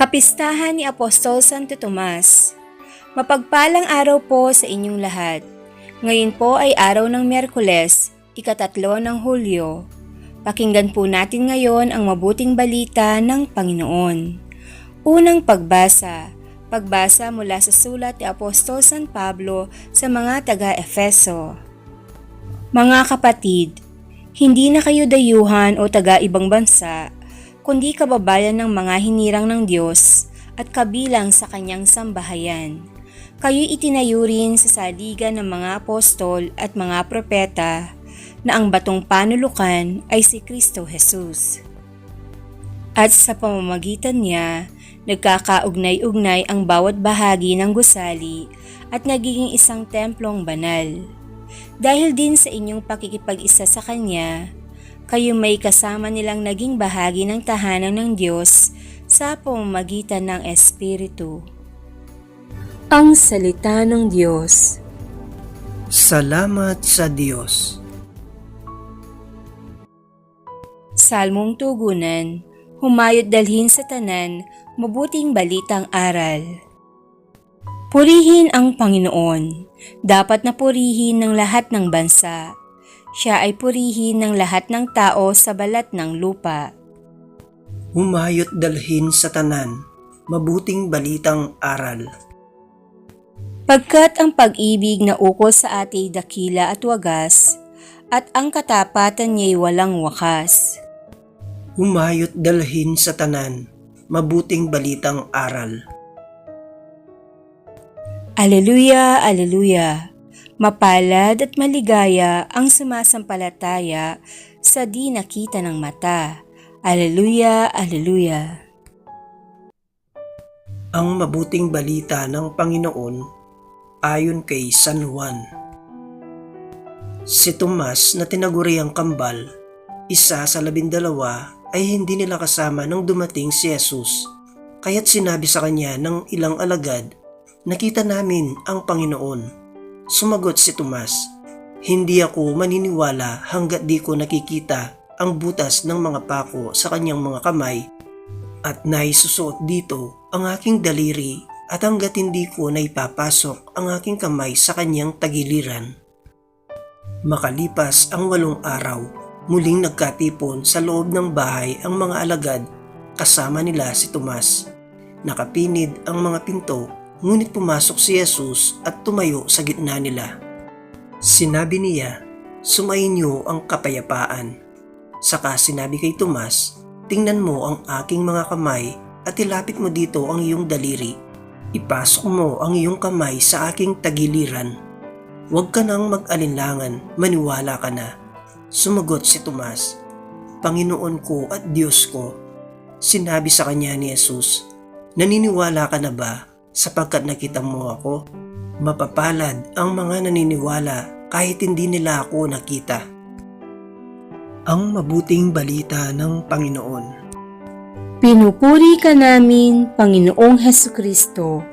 Kapistahan ni Apostol Santo Tomas Mapagpalang araw po sa inyong lahat. Ngayon po ay araw ng Miyerkules, ikatatlo ng Hulyo. Pakinggan po natin ngayon ang mabuting balita ng Panginoon. Unang pagbasa, pagbasa mula sa sulat ni Apostol San Pablo sa mga taga-Efeso. Mga kapatid, hindi na kayo dayuhan o taga-ibang bansa, kundi kababayan ng mga hinirang ng Diyos at kabilang sa kanyang sambahayan. Kayo'y itinayo rin sa saligan ng mga apostol at mga propeta na ang batong panulukan ay si Kristo Jesus. At sa pamamagitan niya, nagkakaugnay-ugnay ang bawat bahagi ng gusali at nagiging isang templong banal. Dahil din sa inyong pakikipag-isa sa Kanya, kayo may kasama nilang naging bahagi ng tahanan ng Diyos sa pamamagitan ng Espiritu. Ang Salita ng Diyos Salamat sa Diyos. Salmong Tugunan Humayot dalhin sa tanan, mabuting balitang aral. Purihin ang Panginoon. Dapat na purihin ng lahat ng bansa. Siya ay purihin ng lahat ng tao sa balat ng lupa. Humayot dalhin sa tanan, mabuting balitang aral. Pagkat ang pag-ibig na ukol sa ati dakila at wagas, at ang katapatan niya'y walang wakas. Humayot dalhin sa tanan, mabuting balitang aral. Aleluya, aleluya. Mapalad at maligaya ang sumasampalataya sa di nakita ng mata. Aleluya, aleluya. Ang mabuting balita ng Panginoon ayon kay San Juan. Si Tomas na tinaguri ang kambal, isa sa labindalawa ay hindi nila kasama nang dumating si Jesus. Kaya't sinabi sa kanya ng ilang alagad, Nakita namin ang Panginoon. Sumagot si Tomas, Hindi ako maniniwala hanggat di ko nakikita ang butas ng mga pako sa kanyang mga kamay at naisusuot dito ang aking daliri at hanggat hindi ko naipapasok ang aking kamay sa kanyang tagiliran. Makalipas ang walong araw, muling nagkatipon sa loob ng bahay ang mga alagad kasama nila si Tomas. Nakapinid ang mga pinto ngunit pumasok si Jesus at tumayo sa gitna nila. Sinabi niya, Sumainyo ang kapayapaan. Saka sinabi kay Tomas, Tingnan mo ang aking mga kamay at ilapit mo dito ang iyong daliri. Ipasok mo ang iyong kamay sa aking tagiliran. Huwag ka nang mag-alinlangan, maniwala ka na. Sumagot si Tomas, Panginoon ko at Diyos ko. Sinabi sa kanya ni Jesus, Naniniwala ka na ba sapagkat nakita mo ako? Mapapalad ang mga naniniwala kahit hindi nila ako nakita. Ang mabuting balita ng Panginoon. Pinupuri ka namin, Panginoong Heso Kristo.